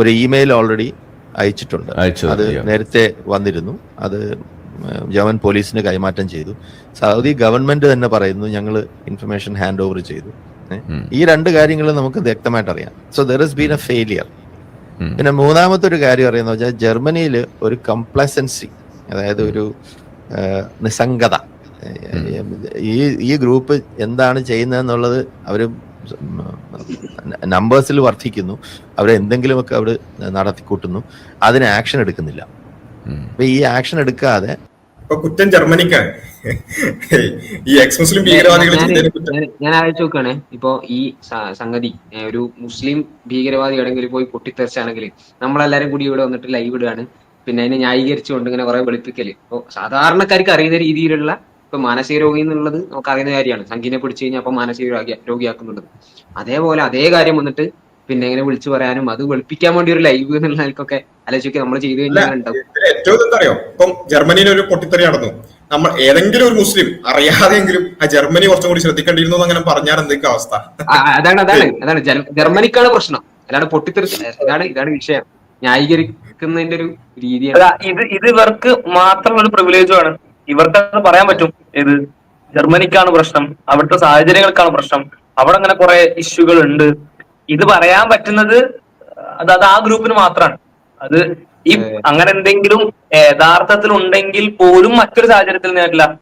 ഒരു email already അയച്ചിട്ടുണ്ട്. അത് നേരത്തെ വന്നിരുന്നു. അത് ജർമ്മൻ പോലീസിന് കൈമാറ്റം ചെയ്തു. സൗദി ഗവൺമെന്റ് തന്നെ പറയുന്നു ഞങ്ങൾ ഇൻഫർമേഷൻ ഹാൻഡ് ഓവർ ചെയ്തു ഈ രണ്ട് കാര്യങ്ങൾ നമുക്ക് വ്യക്തമായിട്ട് അറിയാം. So there is been a failure പിന്നെ മൂന്നാമത്തെ ഒരു കാര്യം അറിയുന്ന വെച്ചാൽ ജർമ്മനിയിൽ ഒരു കംപ്ലസൻസി അതായത് ഒരു നിസ്സംഗത. ഈ ഈ ഗ്രൂപ്പ് എന്താണ് ചെയ്യുന്നത് എന്നുള്ളത് അവർ നമ്പേഴ്സിൽ വർദ്ധിക്കുന്നു. അവർ എന്തെങ്കിലുമൊക്കെ അവിടെ നടത്തിക്കൂട്ടുന്നു. അതിന് ആക്ഷൻ എടുക്കുന്നില്ല. അപ്പൊ ഈ ആക്ഷൻ എടുക്കാതെ ഇപ്പൊ കുറ്റം ജർമ്മനിക്കാണ്. ഈ എക്സ് മുസ്ലിം ഭീകരവാദികൾ ഞാൻ ആലോചിച്ച് നോക്കുകയാണ് ഇപ്പൊ ഈ സംഗതി ഒരു മുസ്ലിം ഭീകരവാദി എവിടെങ്കിലും പോയി പൊട്ടിത്തെറിച്ചാണെങ്കിൽ നമ്മളെല്ലാരും കൂടി ഇവിടെ വന്നിട്ട് ലൈവ് ഇടുകയാണ്. പിന്നെ അതിനെ ന്യായീകരിച്ചുകൊണ്ട് ഇങ്ങനെ കുറെ വെളുപ്പിക്കൽ. ഇപ്പൊ സാധാരണക്കാർക്ക് അറിയുന്ന രീതിയിലുള്ള ഇപ്പൊ മാനസിക രോഗി എന്നുള്ളത് നമുക്ക് അറിയുന്ന കാര്യമാണ്. സംഗീനെ പിടിച്ചു കഴിഞ്ഞാൽ അപ്പൊ മാനസിക രോഗി രോഗിയാക്കുന്നുള്ളത്. അതേപോലെ അതേ കാര്യം വന്നിട്ട് പിന്നെ ഇങ്ങനെ വിളിച്ചു പറയാനും അത് വെളുപ്പിക്കാൻ വേണ്ടി ഒരു ലൈവ് എന്നുള്ള നിലക്കൊക്കെ ആലോചിക്കുക നമ്മൾ ചെയ്തു കഴിഞ്ഞാൽ ഏറ്റവും ഇപ്പം ജർമ്മനിയിൽ ഒരു പൊട്ടിത്തെറി നടന്നു. നമ്മൾ ഏതെങ്കിലും ഒരു മുസ്ലിം അറിയാതെങ്കിലും ആ ജർമ്മനി കുറച്ചും കൂടി ശ്രദ്ധിക്കേണ്ടിയിരുന്നു അങ്ങനെ പറഞ്ഞാൽ എന്തൊക്കെ അവസ്ഥ? അതാണ് അതാണ് അതാണ്. ജർമ്മനിക്കാണ് പ്രശ്നം. അല്ലാണ്ട് പൊട്ടിത്തെറിച്ച് ഇതാണ് ഇതാണ് വിഷയം. ന്യായീകരിക്കുന്നതിന്റെ ഒരു രീതിയാണ്. ഇത് ഇത് ഇവർക്ക് മാത്രമുള്ള ഒരു പ്രിവിലേജും ആണ് ഇവർക്ക് അത് പറയാൻ പറ്റും. ഇത് ജർമ്മനിക്കാണ് പ്രശ്നം. അവിടുത്തെ സാഹചര്യങ്ങൾക്കാണ് പ്രശ്നം. അവിടെ അങ്ങനെ കുറെ ഇഷ്യൂകൾ ഉണ്ട്. ഇത് പറയാൻ പറ്റുന്നത് അത് അത് ആ ഗ്രൂപ്പിന് മാത്രമാണ് അത് ഈ അങ്ങനെ എന്തെങ്കിലും യഥാർത്ഥത്തിൽ ഉണ്ടെങ്കിൽ പോലും മറ്റൊരു സാഹചര്യത്തിൽ നേരില്ല